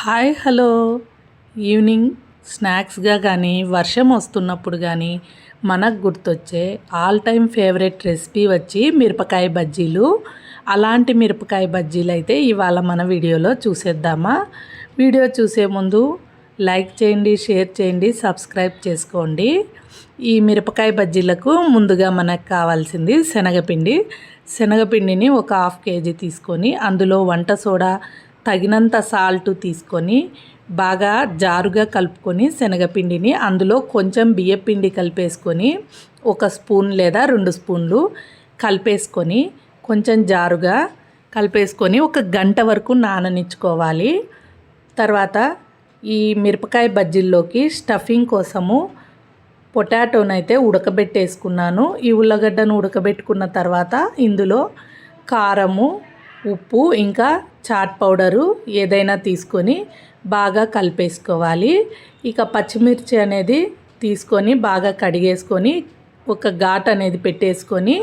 Hi hello. Evening స్నాక్స్గా కానీ వర్షం వస్తున్నప్పుడు కానీ మనకు గుర్తొచ్చే ఆల్ టైమ్ ఫేవరెట్ రెసిపీ వచ్చి మిరపకాయ బజ్జీలు. అలాంటి మిరపకాయ బజ్జీలు అయితే ఇవాళ మన వీడియోలో చూసేద్దామా? వీడియో చూసే ముందు లైక్ చేయండి షేర్ చేయండి సబ్స్క్రైబ్ చేసుకోండి. ఈ మిరపకాయ బజ్జీలకు ముందుగా మనకు కావాల్సింది శనగపిండి. శనగపిండిని ఒక హాఫ్ కేజీ తీసుకొని అందులో వంట సోడా తగినంత సాల్ట్ తీసుకొని బాగా జారుగా కలుపుకొని శనగపిండిని అందులో కొంచెం బియ్యపిండి కలిపేసుకొని ఒక స్పూన్ లేదా రెండు స్పూన్లు కలిపేసుకొని కొంచెం జారుగా కలిపేసుకొని ఒక గంట వరకు నాననిచ్చుకోవాలి. తర్వాత ఈ మిరపకాయ బజ్జీల్లోకి స్టఫింగ్ కోసము పొటాటోనైతే ఉడకబెట్టేసుకున్నాను. ఈ ఉల్లగడ్డను ఉడకబెట్టుకున్న తర్వాత ఇందులో కారము ఉప్పు ఇంకా చాట్ పౌడరు ఏదైనా తీసుకొని బాగా కలిపేసుకోవాలి. ఇక పచ్చిమిర్చి అనేది తీసుకొని బాగా కడిగేసుకొని ఒక ఘాట్ అనేది పెట్టేసుకొని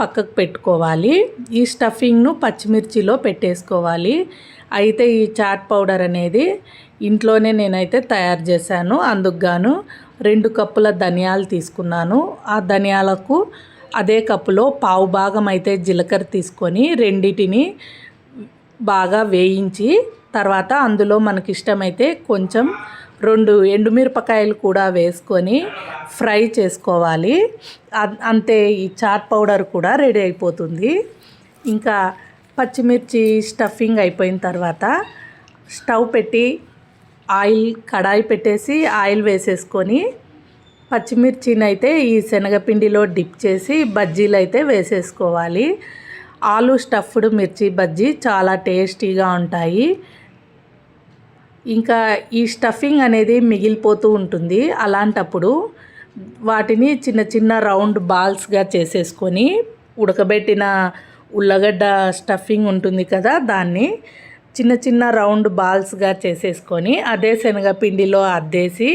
పక్కకు పెట్టుకోవాలి. ఈ స్టఫింగ్ను పచ్చిమిర్చిలో పెట్టేసుకోవాలి. అయితే ఈ చాట్ పౌడర్ అనేది ఇంట్లోనే నేనైతే తయారు చేశాను. అందుకు గాను రెండు కప్పుల ధనియాలు తీసుకున్నాను. ఆ ధనియాలకు అదే కప్పులో పావు భాగం అయితే జీలకర్ర తీసుకొని రెండిటిని బాగా వేయించి తర్వాత అందులో మనకి ఇష్టమైతే కొంచెం రెండు ఎండుమిరపకాయలు కూడా వేసుకొని ఫ్రై చేసుకోవాలి. అంతే ఈ చాట్ పౌడర్ కూడా రెడీ అయిపోతుంది. ఇంకా పచ్చిమిర్చి స్టఫింగ్ అయిపోయిన తర్వాత స్టవ్ పెట్టి ఆయిల్ కడాయి పెట్టేసి ఆయిల్ వేసేసుకొని పచ్చిమిర్చిని అయితే ఈ శనగపిండిలో డిప్ చేసి బజ్జీలు అయితే వేసేసుకోవాలి. ఆలు స్టఫ్డ్ మిర్చి బజ్జీ చాలా టేస్టీగా ఉంటాయి. ఇంకా ఈ స్టఫింగ్ అనేది మిగిలిపోతూ ఉంటుంది. అలాంటప్పుడు వాటిని చిన్న చిన్న రౌండ్ బాల్స్గా చేసేసుకొని ఉడకబెట్టిన ఉల్లగడ్డ స్టఫింగ్ ఉంటుంది కదా దాన్ని చిన్న చిన్న రౌండ్ బాల్స్గా చేసేసుకొని అదే శనగపిండిలో అద్దేసి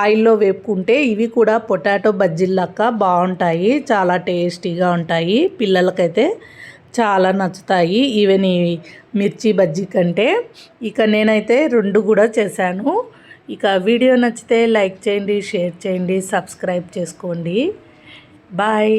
ఆయిల్లో వేపుకుంటే ఇవి కూడా పొటాటో బజ్జీలక్క బాగుంటాయి చాలా టేస్టీగా ఉంటాయి. పిల్లలకైతే చాలా నచ్చుతాయి. ఈవెన్ ఈ మిర్చి బజ్జీ కంటే. ఇక నేనైతే రెండు కూడా చేశాను. ఇక వీడియో నచ్చితే లైక్ చేయండి షేర్ చేయండి సబ్స్క్రైబ్ చేసుకోండి. బాయ్.